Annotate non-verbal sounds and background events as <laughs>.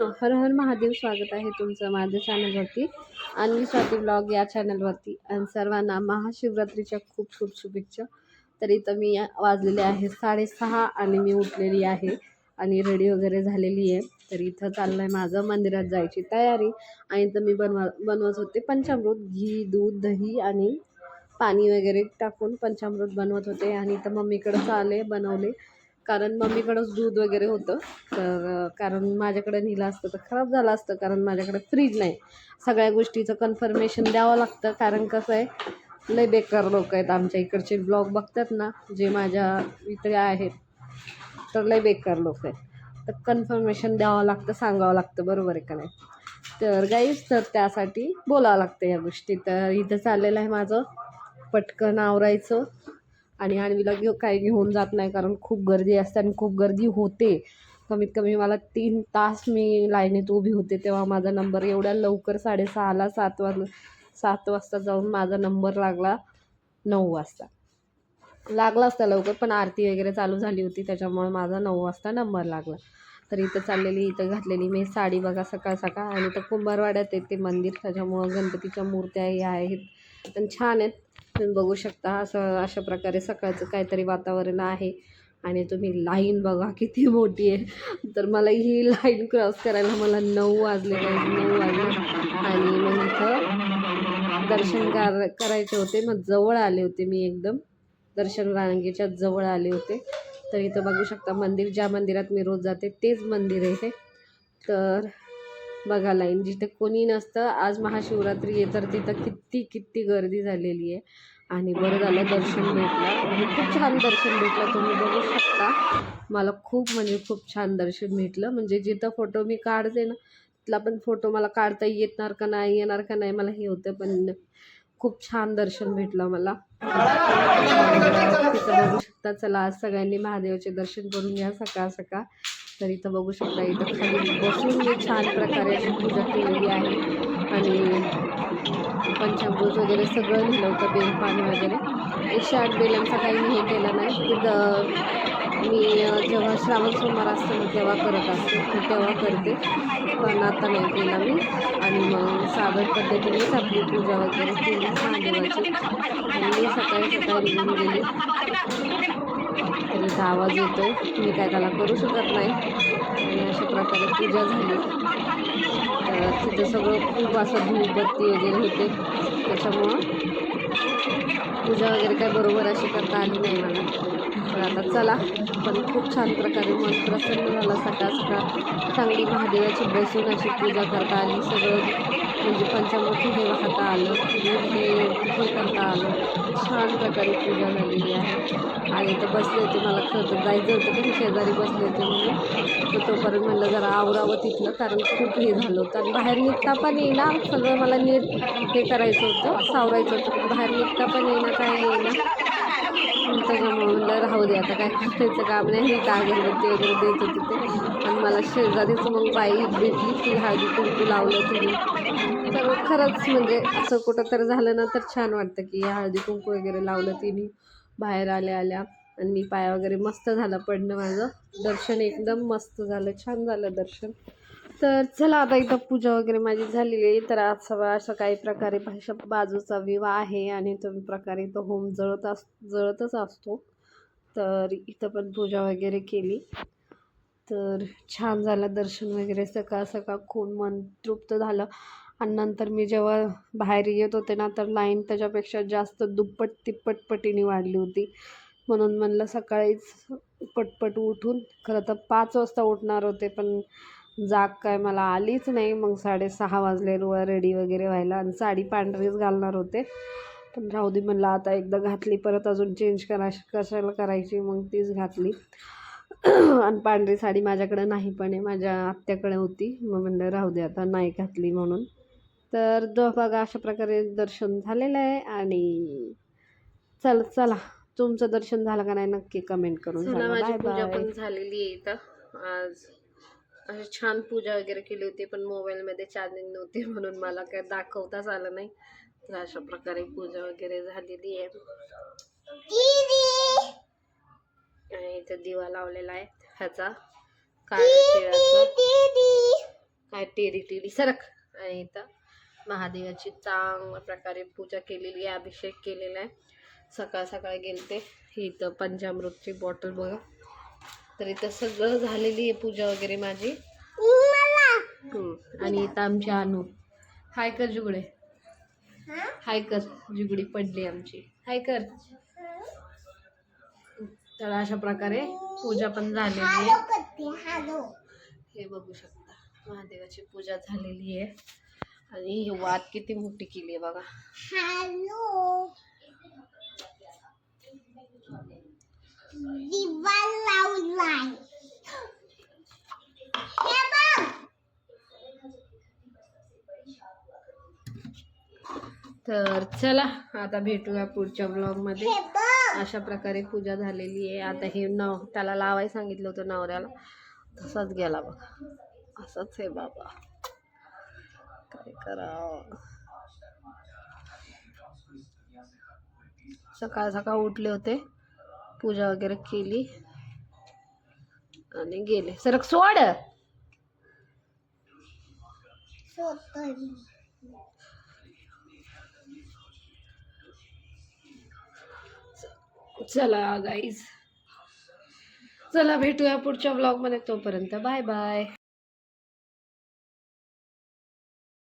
हो, हर हर महादेव स्वागत आहे तुमचं माझ्या चॅनलवरती आणि स्वाती ब्लॉग या चॅनलवरती आणि सर्वांना महाशिवरात्रीच्या खूप खूप शुभेच्छा. तर इथं मी वाजलेले आहे साडेसहा आणि मी उठलेली आहे आणि रेडी वगैरे झालेली आहे. तर इथं चाललं आहे माझं मंदिरात जायची तयारी. आणि इथं मी बनवा बनवत होते पंचामृत घी दूध दही आणि पाणी वगैरे टाकून पंचामृत बनवत होते. आणि इथं मम्मीकडं आले बनवले. कारण मम्मीकडंच दूध वगैरे होतं. तर कारण माझ्याकडे नेलं असतं तर खराब झालं असतं कारण माझ्याकडे फ्रीज नाही. सगळ्या गोष्टीचं कन्फर्मेशन द्यावं लागतं. कारण कसं आहे लय बेकार लोक आहेत आमच्या इकडचे. ब्लॉग बघतात ना जे माझ्या इकडे आहेत तर लय बेकार लोक आहेत. तर कन्फर्मेशन द्यावं लागतं सांगावं लागतं. बरोबर आहे का नाही? तर गाईच तर त्यासाठी बोलावं लागतं या गोष्टी. तर इथं चाललेलं आहे माझं. पटकन आवरायचं. आणि आणवीला काही घेऊन जात नाही कारण खूप गर्दी असते आणि खूप गर्दी होते. कमीत कमी मला तीन तास मी लाईनीत उभी होते तेव्हा माझा नंबर एवढ्या लवकर साडेसहाला सात वाज सात वाजता जाऊन माझा नंबर लागला नऊ वाजता. लागला असता लवकर पण आरती वगैरे चालू झाली होती त्याच्यामुळे माझा नऊ वाजता नंबर लागला. तर इथं चाललेली इथं घातलेली मी साडी बघा सकाळ सकाळ. आणि इथं कुंभारवाड्यात येते मंदिर त्याच्यामुळं गणपतीच्या मूर्त्या ह्या आहेत. पण छान आहेत. बघू शकता असं अशा प्रकारे सकाळचं काहीतरी वातावरण आहे. आणि तुम्ही लाईन बघा किती मोठी आहे. तर मला ही लाईन क्रॉस करायला मला नऊ वाजले पाहिजे नऊ वाजले. आणि मग इथं दर्शन कर करायचे होते. मग जवळ आले होते मी एकदम. दर्शन रांगेच्या जवळ आले होते. तर इथं बघू शकता मंदिर ज्या मंदिरात मी रोज जाते तेच मंदिर आहे तर बघा लाईन जिथे कोणी नसतं आज महाशिवरात्री आहे तर तिथं किती किती गर्दी झालेली आहे. आणि बरं झालं दर्शन भेटलं. म्हणजे खूप छान दर्शन भेटलं. तुम्ही बघू शकता. मला खूप म्हणजे खूप छान दर्शन भेटलं. म्हणजे जिथं फोटो मी काढते ना तिथला पण फोटो मला काढता येणार का नाही येणार का नाही मला हे होतं. पण खूप छान दर्शन भेटलं मला. तिथं बघू शकता चला आज सगळ्यांनी महादेवाचे दर्शन करून घ्या सकाळ सकाळ. तर इथं बघू शकता इथं खाली बसून मी छान प्रकारे अशी पूजा केलेली आहे. आणि पंचामृत वगैरे सगळं लिहिलं होतं बेलपान वगैरे. एकशे आठ बेलांचा काही हे केलं नाही. तिथं मी जेव्हा श्रावण सोमवार असतो मी तेव्हा करत असते. मी तेव्हा करते पण आता नाही केला मी. आणि मग साधन पद्धतीनेच आपली पूजा वगैरे केली महादेवाची मी सकाळी सकाळी निघून गेली. तरी इथं आवाज येतो मी काय त्याला करू शकत नाही. आणि अशा प्रकारे पूजा झाली. तर तिथं सगळं खूप असं धूपबत्ती वगैरे होते. त्याच्यामुळं पूजा वगैरे काय बरोबर अशी करता आली नाही मला पण आता चला. पण खूप छान प्रकारे मन प्रसन्न झालं सकाळ सकाळ. चांगली महादेवाची बसून अशी पूजा करता आली. सगळं म्हणजे पंचामृती हे वाहता आलं. दूध हे हे करता आलं. छान प्रकारे पूजा झालेली आहे. आणि तर बसले होते मला खरं तर जायचं होतं पण शेजारी बसले होते म्हणून. तर तोपर्यंत म्हणलं जरा आवरावं तिथलं कारण खूप हे झालं होतं. आणि बाहेर निघता पण येईना. सगळं मला नीट हे करायचं होतं. सावरायचं होतं. बाहेर निघता पण येईना काय येईना. त्याच्यामुळे म्हणलं राहू दे आता काय करायचं काम नाही. ही काय अगरबत्ती वगैरे देत होती ते. मला शेजारीच मग बाई भेटली ती हळदी कुंकू लावलं तिने. तर खरंच म्हणजे असं कुठं तर झालं ना तर छान वाटतं की हळदी कुंकू वगैरे लावलं तिने. बाहेर आल्या आल्या आणि मी पाया वगैरे मस्त झालं पडणं माझं. दर्शन एकदम मस्त झालं छान झालं दर्शन. तर चला आता इथं पूजा वगैरे माझी झालेली आहे. तर आज सगळं अशा काही प्रकारे भाषा बाजूचा विवाह आहे आणि तो प्रकारे तो होम जळत अस जळतच असतो. तर इथं पण पूजा वगैरे केली. तर छान झालं दर्शन वगैरे सकाळ सकाळ खूप मन तृप्त झालं. आणि नंतर मी जेव्हा बाहेर येत होते ना तर लाईन त्याच्यापेक्षा जास्त दुप्पट तिप्पट पटीने वाढली होती. म्हणून म्हणलं सकाळीच पटपट उठून खरं तर पाच वाजता उठणार होते पण जाग काय मला आलीच नाही. मग साडेसहा वाजले रुवा रेडी वगैरे व्हायला आणि साडी पांढरीच घालणार होते. पण राहू दे म्हणलं आता एकदा घातली परत अजून चेंज करा कशाला करायची? मग तीच घातली. आणि पांढरी साडी माझ्याकडे नाही पण आहे. माझ्या आत्याकडे होती. मग म्हणलं राहू दे आता नाही घातली म्हणून. तर द बघा अशा प्रकारे दर्शन झालेलं आहे आणि चल चला. तुमचं दर्शन झालं का नाही नक्की कमेंट करून चला. माझी पूजा. पण झालेली आहे इथं. आज अशी छान पूजा वगैरे केली होती पण मोबाईलमध्ये चार्जिंग नव्हती <laughs> म्हणून मला काय दाखवताच आलं नाही. तर अशा प्रकारे पूजा वगैरे झालेली आहे. इथं दिवा लावलेला आहे. ह्याचा काय टेरी टेरी सरक. आणि इथं महादेवाची चांगल्या प्रकारे पूजा केलेली आहे अभिषेक केलेला आहे. सकाळ सकाळ गेलते. इथं पंचामृतची बॉटल बघा. तर इथं सगळं झालेली आहे पूजा वगैरे माझी. आणि इथं आमची अनु. हाय कर जुगडे. हाय कर. जुगडी पडली आमची. हाय कर. तर अशा प्रकारे पूजा पण झालेली आहे. हे बघू शकता महादेवाची पूजा झालेली आहे. आणि ही वात किती मोठी केली आहे बघा. तर चला आता भेटूया पुढच्या ब्लॉगमध्ये. अशा प्रकारे पूजा झालेली आहे. आता हे नव त्याला लावाय सांगितलं होतं नवऱ्याला. तसाच गेला बघा. असंच आहे बाबा. काय करावं? सकाळ सकाळ उठले होते. पूजा वगैरे केली. आणि गेले. सरक सोड. चला गाईज चला भेटूया पुढच्या ब्लॉगमध्ये तोपर्यंत. Bye bye